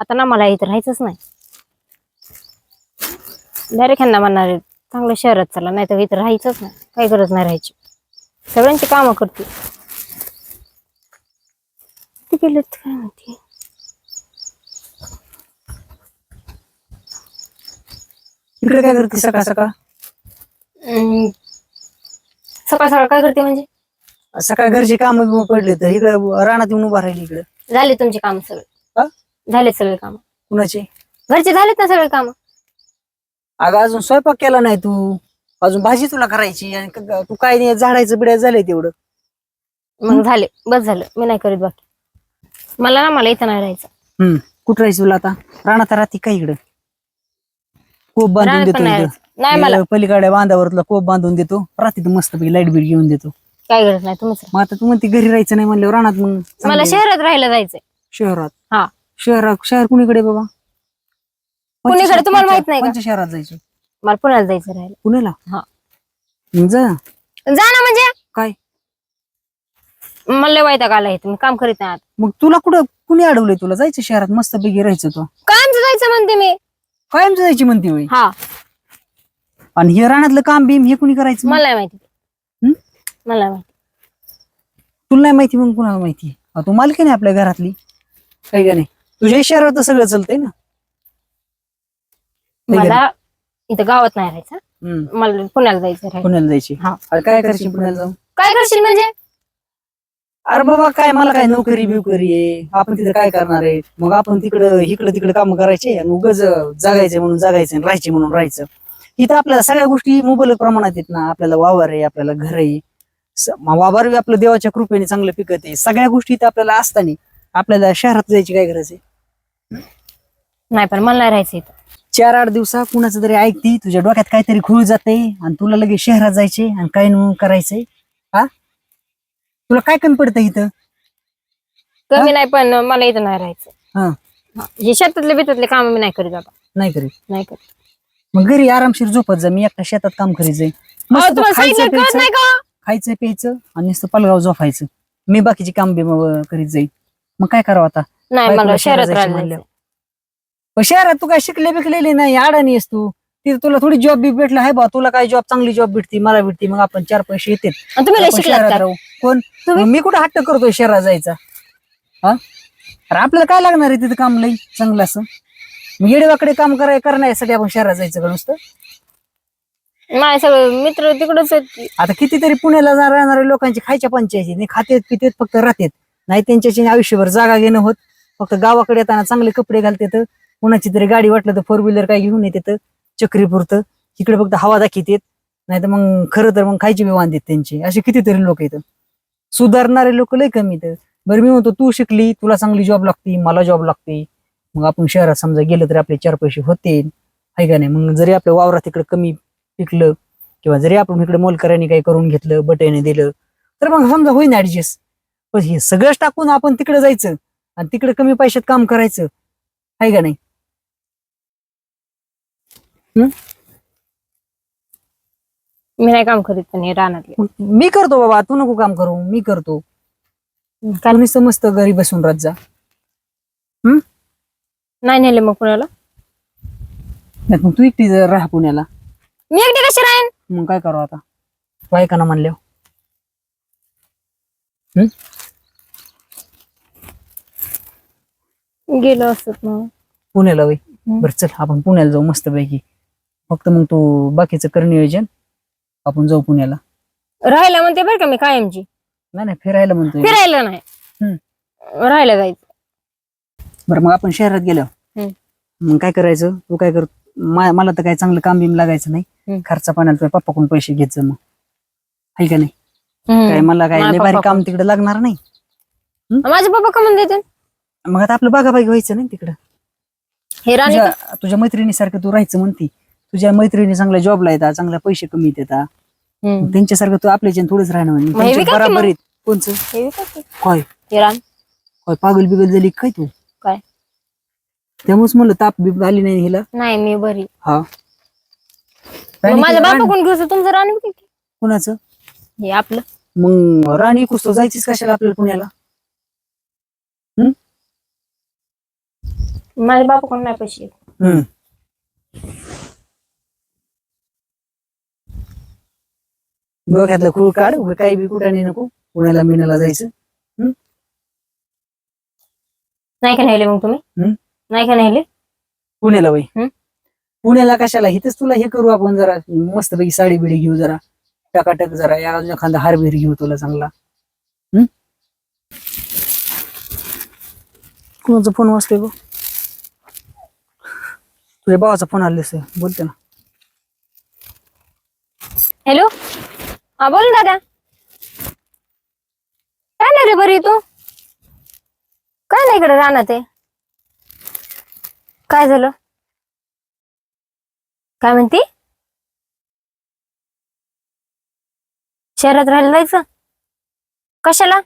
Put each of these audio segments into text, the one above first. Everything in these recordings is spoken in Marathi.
आता ना मला इथं राहायचंच नाही. डायरेक्ट ह्यांना म्हणणार चांगलं शहरात चला नाही तर इथं राहायचंच नाही. काही गरज नाही राहायची. सगळ्यांची कामं करते ते काय इकडे काय करते सकाळ सकाळ? अं, सकाळ सकाळ काय करते म्हणजे? सकाळ घरचे काम पडले तर इकडे रानात येऊन उभा राहिली इकडे. झाले तुमचे काम सगळे. हा? झालेत सगळे काम. कुणाचे? घरचे झालेत ना सगळे काम. अगं अजून स्वयंपाक केला नाही तू. अजून भाजी तुला करायची आणि क- तू काय नाही झाडायचं बिडायचं झालंय तेवढं. मग झाले बस झालं. मी नाही करीत बाकी. मला ना मला इथं नाही राहायचं. हम्म. कुठं राहायचं तुला आता? रानात राहते का इकडं? कोप बांधून रानात देतो पण नाही. राहायचं. नाही मला इकडं पलीकडे बांधावर तुला कोप बांधून देतो. रात्री मस्त लाइट बीट घेऊन देतो. काय गरज नाही तुम्हीच राहा. मग आता तू म्हणते घरी राहायचं नाही म्हणल्यावर रानात मग मला चांगलं आहे. शहरात राहायला जायचंय. शहरात? शहरात शहर कुणीकडे बाबा? कुणीकडे? तुम्हाला माहीत नाही का? कोणत्या शहरात जायचं? मला पुण्याला जायचं राहायला. पुण्याला? हा. मग जा. जा ना म्हणजे. काय? मला लय वैताग आला इथं. मी काम करीत नाही मग तुला कुठं कुणी अडवलंय तुला? जायचं शहरात. मस्त पैकी राहायचं तू. कायमचं जायचं म्हणते मी. कायम जायची म्हणते होय? हा. आणि हे रानातलं काम बीम हे कुणी करायचं मग? मला नाही माहिती. हं? मला नाही माहिती. तुला नाही माहिती मग कुणाला माहिती? तू मालकी नाही आपल्या घरातली. काही का नाही? तुझ्या शहरात तर सगळं चालतंय ना? मला इथं गावात नाही राहायचं. हम्म. मला पुण्याला जायचं राहायला पुण्याला जायची. हा. अरे काय करायची पुण्याला जाऊन? काय करशील म्हणजे? अरे बाबा काय मला काय नोकरी बिवकरी आहे? आपण तिथे काय करणार आहे? मग आपण तिकडं इकडं तिकडे काम करायचे आणि उगच जगायचं म्हणून जगायचं आणि राहायचे म्हणून राहायचं. इथं आपल्याला सगळ्या गोष्टी मुबलक प्रमाणात आहेत ना. आपल्याला वावर आहे आपल्याला घर आहे. स- म- वावर बी आपलं देवाच्या कृपेने चांगलं पिकत आहे. सगळ्या गोष्टी इथं आपल्याला असताना आपल्याला शहरात जायची काय गरज आहे? नाही पण मला नाही राहायचं इथं. चार आठ दिवसा कुणाचं तरी ऐकती तुझ्या डोक्यात काहीतरी खुळ जाते आणि तुला लगेच शहरात जायचे आणि काय न करायचंय हा? तुला काय कमी पडतं इथं? कमी नाही पण मला इथं नाही राहायचं. हा. हा. हे शेतातले बितातले काम मी नाही करीत आता नाही करीत? नाही करीत. मग घरी आरामशीर झोपत जा मी एकटा शेतात काम करीत जाईन. अहो, मस्त तुम्हाला खायचं सांगितलं कळत नाही प्यायचं का? खायचं प्यायचं आणि नुसतं पलगाव झोपायचं. मी बाकीचे काम बी करीत जाईन. मग काय करावं आता? नाही बायकोला मला शहरात शहरात जायचं राहायला म्हणल्यावर. पण शहरात तू काय शिकले बिकलेली नाही अडाणी आहेस तू. तिथे तुला थोडी जॉब बी भेटला आहे बा तुला काय जॉब चांगली जॉब भेटती मला भेटती मग आपण चार पैसे येतात. आणि तुम्ही लय शिकलात का? कोण? मग मी कुठं हट्ट करतोय शहरात जायचा? हा? अरे आपल्याला काय लागणार आहे तिथं काम लई चांगलं असं? मग येडेवाकडे काम कराय करण्यासाठी आपण शहरात जायचं का नुसतं? माझे सगळे मित्र तिकडच आहेत. की. आता कितीतरी पुण्याला जा- राहणाऱ्या लोकांची खायच्या पंचायती नाही खातेत पितेत फक्त राहतेत. नाही त्यांच्याशी आयुष्यभर जागा घेणं होत. फक्त गावाकडे येताना चांगले कपडे घालतेत. कुणाची तरी गाडी वाटलं तर फोर व्हीलर काय घेऊन येते चक्रीपुरतं इकडे फक्त हवा दाखवतेत नाही तर मग खरं तर मग खायची बी वांदेत त्यांची. असे कितीतरी लोक येतं सुधारणारे लोक लय कमी तर बरं मी म्हणतो तू शिकली तुला चांगली जॉब लागते मला जॉब लागते. मग आपण शहरात समजा गेलं तरी आपले चार पैसे होते. आहे का नाही? मग जरी आपल्या वावरात इकडे कमी पिकलं किंवा जरी आपण इकडे मोलकऱ्याने काही करून घेतलं बटेने दिलं तर मग समजा होईन ऍडजस्ट पण हे सगळंच टाकून आपण तिकडे जायचं आणि तिकडे कमी पैशात काम करायचं. आहे का नाही? मी नाही काम करीत पण हे रानातले. मग मी करतो बाबा तू नको काम करू मी करतो. काय? तू नुसतं मस्त घरी बसून राहत जा. नाही नेले मग पुण्याला? नाही मग तू एकटी जर राहा पुण्याला. मी एकटी कशी राहीन? मग काय करू आता? तू ऐका ना म्हणल्यावर गेलो असत मग. पुण्याला वय. बरं चल आपण पुण्याला जाऊ मस्त पैकी फक्त मग तू बाकीचं कर नियोजन. आपण जाऊ पुण्याला. राहायला म्हणते बरं का मी कायमची. नाही नाही फिरायला म्हणतोय फिरायला नाही. राहायला जायचं. बरं मग आपण शहरात गेलो हम्म. मग काय करायचं? तू काय कर मा- मला तर काय चांगलं काम बिम लागायचं नाही. खर्चा पाण्याला तुझ्या पप्पाकडून पैसे घ्यायचं मग. आहे का नाही? हम्म. काय मला काय माझ्या लय भारी काम तिकडे लागणार नाही. माझे पप्पा का म्हणून देते मग आता आपलं बागाबागी व्हायचं नाही तिकडं. हे राणी तुझ्या तुझ्या मैत्रिणीसारखं तू राहायचं म्हणती. तुझ्या मैत्रिणी चांगल्या जॉबला येतात चांगल्या पैसे कमी येतात हम्म. त्यांच्यासारखं तू आपल्याच्या थोडंच राहणं मग हे त्यांच्या विका की बराबर मग? आहेत. कोणचं? हे विकत घे. काय? रान? काय पागल बिगल झाली काय तू? काय? त्यामुळेच म्हणलं ताप बीप आली नाही हिला. नाही मी बरी. हा. मग राणी माझ्या किती- बापा कोण घेऊ तुमचं राणी विकत घे. कुणाचं? हे आपलं. मग राणी कुस्तो जायचीच कशाला आपल्याला पुण्याला? माझ्या बापाकडून नाही पैसे येत. हम्म. डोक्यातलं खूळ काढ काही बी कुठं नाही नको. पुण्याला मिण्याला जायचं. नाही का नेले मग तुम्ही? हम्म. नाही का नेले? पुण्याला वय. हम्म. पुण्याला कशाला? इथेच तुला हे करू आपण जरा. मस्त पैकी साडी बिडी घेऊ जरा. टकाटक जरा. या एखादा हारबीर घेऊ तुला चांगला. हम्म? कोणाचा फोन वाजतोय गो तुझ्या भावाचा फोन आलेस बोलते ना. हॅलो? हा बोल ना दादा. काय नाही रे बरी तू? काय नाही इकडे राहणार ते काय झालं? काय म्हणती? शहरात राहायला जायचं? कशाला?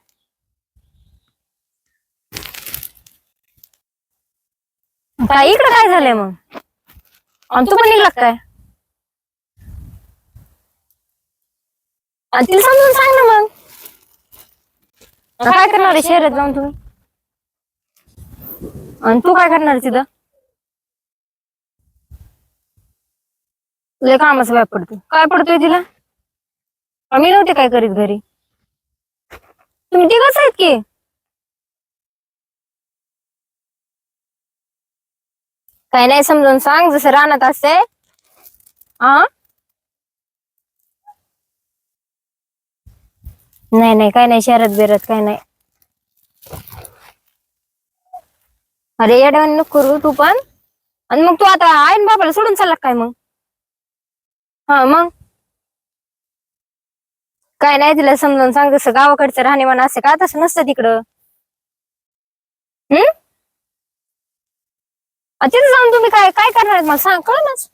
काय इकडे काय झालंय मग? आणि तू पण निघला काय? आणि तिला समजून सांग ना मग. काय करणार आहे शहरात जाऊन तुम्ही? आणि तू काय करणार आहे तिथं? लय कामाचं व्याप पडतो काय पडतोय तिला? आम्ही नव्हते काय करीत घरी. तुम्ही तिघच आहेत की? काय नाही समजून सांग जसं रानात असते आ? नाही नाही काय नाही शहरात बिरत काय नाही. अरे येड्यावानी नको करू तू पण. आणि मग तू आता आईन बाबाला सोडून चालला काय मग? हा मग? काय नाही तिला समजावून सांग तसं गावाकडचं राहणीमान असं का तसं नसतं तिकडं? हम्म? तिथं जाऊन तुम्ही काय काय करणार मला सांग कळलंच.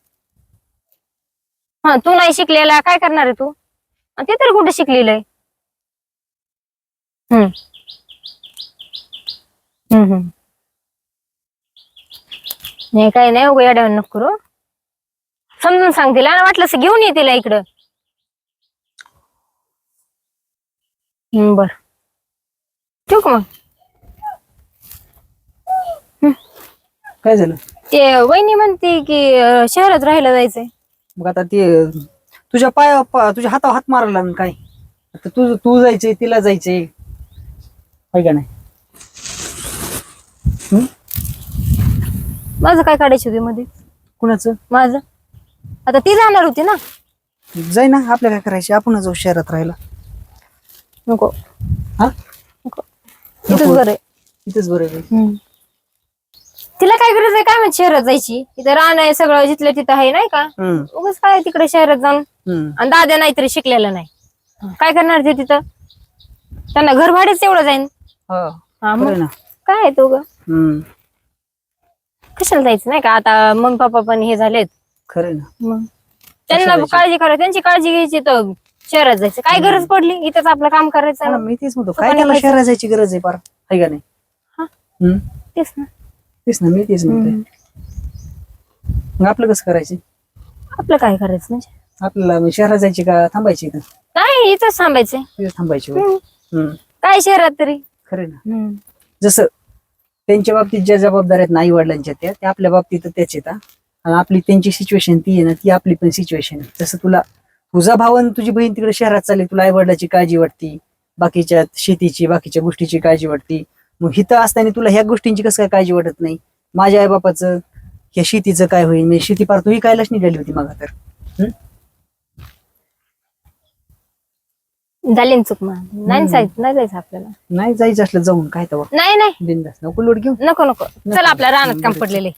हा तू नाही शिकलेला काय करणार आहे तू? ते तरी कुठे शिकलेलं आहे? हम्म. हम्म हम्म. नाही काही नाही उगा येड्यावर नको करू. समजून सांग तिला आणि वाटलं असं घेऊन ये तिला इकडं. हम्म बर. ठेवू का मग? काय झालं? ते वहिनी म्हणते की अं, शहरात राहायला जायचंय. मग आता ते तुझ्या पाया पा- तुझ्या हातावर हात मारला ना काय? आता तू तू जायचंय तिला जायचंय. हाय का नाही? माझं काय काढायचं होते मध्ये? कुणाचं? माझं? आता ती जाणार होती ना? जाय ना आपल्या काय करायचे? आपण जाऊ शहरात राहायला. नको. हा? नको. इथंच नको. बरं आहे. इथेच बरं आहे. तिला काय गरज आहे? काय माहीत शहरात जायची? इथं राहणं आहे सगळं जिथलं तिथं आहे नाही का? हम्म, उगाच काय तिकडे शहरात जाऊन? हम्म. आणि दाद्या नाहीतरी शिकलेलं नाही. काय करणार ते तिथं? त्यांना घर भाडेच एवढं जाईन. हा, हा मग आहे ना. काय आहे तो ग हम्म, कशाला जायचं नाही का? आता मग पप्पा पण हे झालेत. खरं आहे ना. मग त्यांना जायचं? काळजी करा त्यांची काळजी घ्यायची तर शहरात जायचं. काय गरज पडली? इथंच आपलं काम करायचं. हा, ना. मी तेच म्हणतो काय त्याला. शहरात जायची गरज आहे पार हाय का नाही? हा. हम्म, तेच ना. तेच ना मी तेच म्हणतोय. मग आपलं कसं करायचं? आपलं काय करायचं म्हणजे? आपल्याला मग शहरात जायची का थांबायची का नाही इथंच थांबायचंय तिथे थांबायची होय. हम्म. हम्म, काय शहरात तरी? खरं ना? हम्म. जसं त्यांच्या बाबतीत ज्या जबाबदाऱ्या आहेत आई वडिलांच्या त्या त्या आपल्या बाबतीत त्याच येतात आणि आपली त्यांची सिच्युएशन ती आहे ना ती आपली पण सिच्युएशन आहे. जसं तुला तुझा भाव आणि तुझी बहीण तिकडे शहरात चालली तुला आई वडिलाची काळजी वाटती बाकीच्या शेतीची बाकीच्या गोष्टीची काळजी वाटती. मग हिथं असताना तुला ह्या गोष्टींची कसं काय काळजी वाटत नाही? माझ्या आई बापाचं ह्या शेतीचं काय होईल? म्हणजे शेती पार तू विकायलाच निघाली होती मग तर. हम्म? झाली ना चूक मग. नाही जायचं नाही जायचं आपल्याला. नाही जायचं असलं जाऊन काय तेव्हा नाही नाही. बिंदास. नको लोट घेऊ. नको नको. चल आपल्या रानात काम पडलेले.